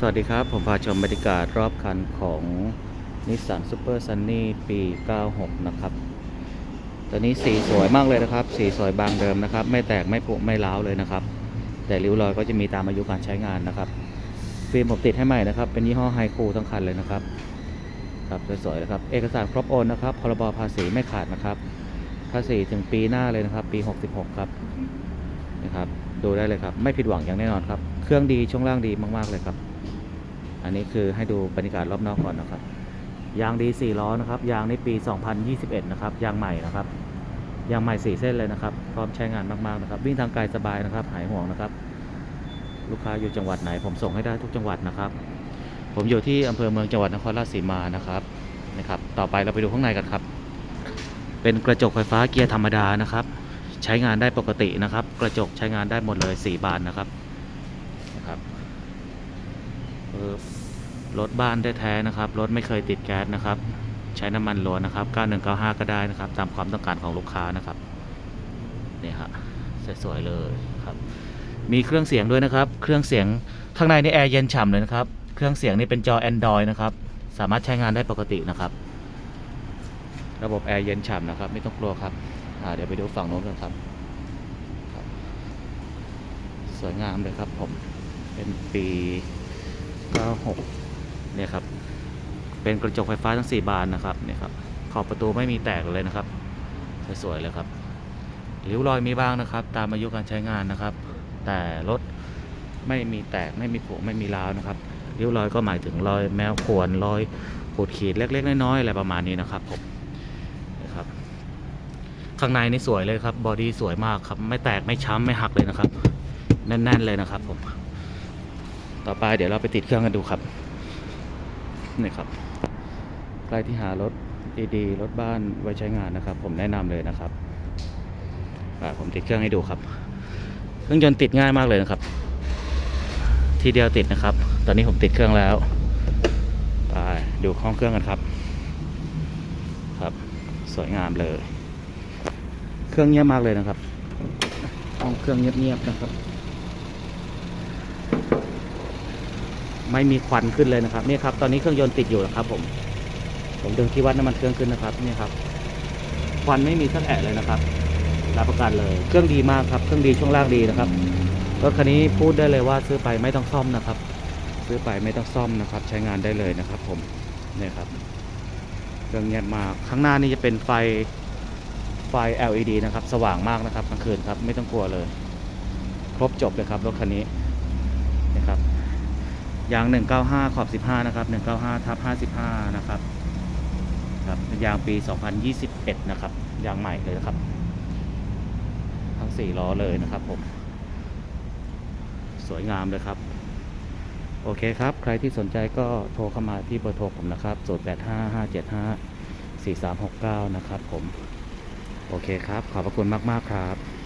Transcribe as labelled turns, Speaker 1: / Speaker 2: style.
Speaker 1: สวัสดีครับ ผมพาชมบรรยากาศรอบคันของนิสสันซูเปอร์ซันนี่ปี 96 นะครับ ตัวนี้สีสวยมากเลยนะครับ สีสวยบางเดิมนะครับ ไม่แตกไม่ผุไม่ร้าวเลยนะครับ แต่ริ้วรอยก็จะมีตามอายุการใช้งานนะครับ ฟิล์มผมติดให้ใหม่นะครับ เป็นยี่ห้อไฮคูทั้งคันเลยนะครับ ครับสวยๆนะครับ เอกสารครบโอนนะครับ พรบภาษีไม่ขาดนะครับ ภาษีถึงปีหน้าเลยนะครับ ปี 66 ครับนะครับ ดูได้เลยครับ ไม่ผิดหวังอย่างแน่นอนครับ เครื่องดีช่วงล่างดีมากๆเลยครับ อันนี้คือให้ดูบรรยากาศรอบนอกก่อนนะครับ ยางดี4ล้อนะครับ ยางในปี 2021 นะครับ ยางใหม่นะครับ ยางใหม่ 4 เส้นเลยนะครับ พร้อมใช้งานมากๆนะครับ วิ่งทางไกลสบายนะครับ หายห่วงนะครับ ลูกค้าอยู่จังหวัดไหน ผมส่งให้ได้ทุกจังหวัดนะครับ ผมอยู่ที่อำเภอเมืองจังหวัดนครราชสีมานะครับ นะครับ ต่อไปเราไปดูข้างในกันครับ เป็นกระจกไฟฟ้าเกียร์ธรรมดานะครับ ใช้งานได้ปกตินะครับ กระจกใช้งานได้หมดเลย 4 บานนะครับ นะครับ เออ รถบ้านแท้ๆนะครับรถไม่เคยติดแก๊สนะครับ ใช้น้ำมันล้วนนะครับ 9195 ก็ได้นะครับ ตามความต้องการของลูกค้านะครับนี่ฮะสวยๆเลยครับ มีเครื่องเสียงด้วยนะครับ เครื่องเสียงข้างในนี่แอร์เย็นฉ่ำเลยนะครับ เครื่องเสียงนี่เป็นจอ Android นะครับ สามารถใช้งานได้ปกตินะครับ ระบบแอร์เย็นฉ่ำนะครับ ไม่ต้องกลัวครับเดี๋ยวไปดูฝั่งโน้นกันครับครับสวยงามเลยครับผม เป็นปี 96 เนี่ยครับ เป็นกระจกไฟฟ้าทั้ง 4 บานนะครับเนี่ยครับขอบประตูไม่มีแตกเลยนะครับ สวยๆเลยครับริ้วรอยมีบ้างนะครับ ตามอายุการใช้งานนะครับ แต่รถไม่มีแตกไม่มีผุไม่มีร้าวนะครับริ้วรอยก็หมายถึงรอยแมวข่วนรอยขูดขีดเล็ก ๆ น้อยๆอะไรประมาณนี้นะครับผมนะครับ ข้างในนี่สวยเลยครับบอดี้สวยมากครับ ไม่แตกไม่ช้ำไม่หักเลยนะครับ แน่น ๆ เลยนะครับผม ต่อไปเดี๋ยวเราไปติดเครื่องกันดูครับ นี่ครับใครที่หารถดีๆรถบ้านไว้ใช้งานนะครับ ผมแนะนำเลยนะครับผมติดเครื่องให้ดูครับ เครื่องยนต์ติดง่ายมากเลยนะครับ ทีเดียวติดนะครับ ตอนนี้ผมติดเครื่องแล้วไปดูห้องเครื่องกันครับ ครับ สวยงามเลย เครื่องเงียบมากเลยนะครับ ห้องเครื่องเงียบๆนะครับ ไม่มีควันขึ้นเลยนะครับนี่ครับตอนนี้เครื่องยนต์ติดอยู่นะครับ ผม ผมดึงที่วัดน้ำมันเครื่องขึ้นนะครับนี่ครับ ควันไม่มีสักแอะเลยนะครับรับประกันเลย เครื่องดีมากครับ เครื่องดีช่วงล่างดีนะครับรถคันนี้พูดได้เลยว่าซื้อไปไม่ต้องซ่อมนะครับ ซื้อไปไม่ต้องซ่อมนะครับ ใช้งานได้เลยนะครับ ผมเนี่ยครับเครื่องเงียบมากข้างหน้านี่จะเป็นไฟไฟ LED นะครับ สว่างมากนะครับกลางคืนครับ ไม่ต้องกลัวเลย ครบจบเลยครับรถคันนี้ ยาง 195 ขอบ 15 นะครับ 195 ทับ 55 นะครับครับเป็นยางปี 2021 นะครับ ยางใหม่เลยนะครับ ทั้ง 4 ล้อเลยนะครับผม สวยงามเลยครับ โอเคครับ ใครที่สนใจก็โทรเข้ามาที่เบอร์โทรผมนะครับ 0855754369 นะครับผม โอเคครับ ขอบพระคุณมาก ๆ ครับ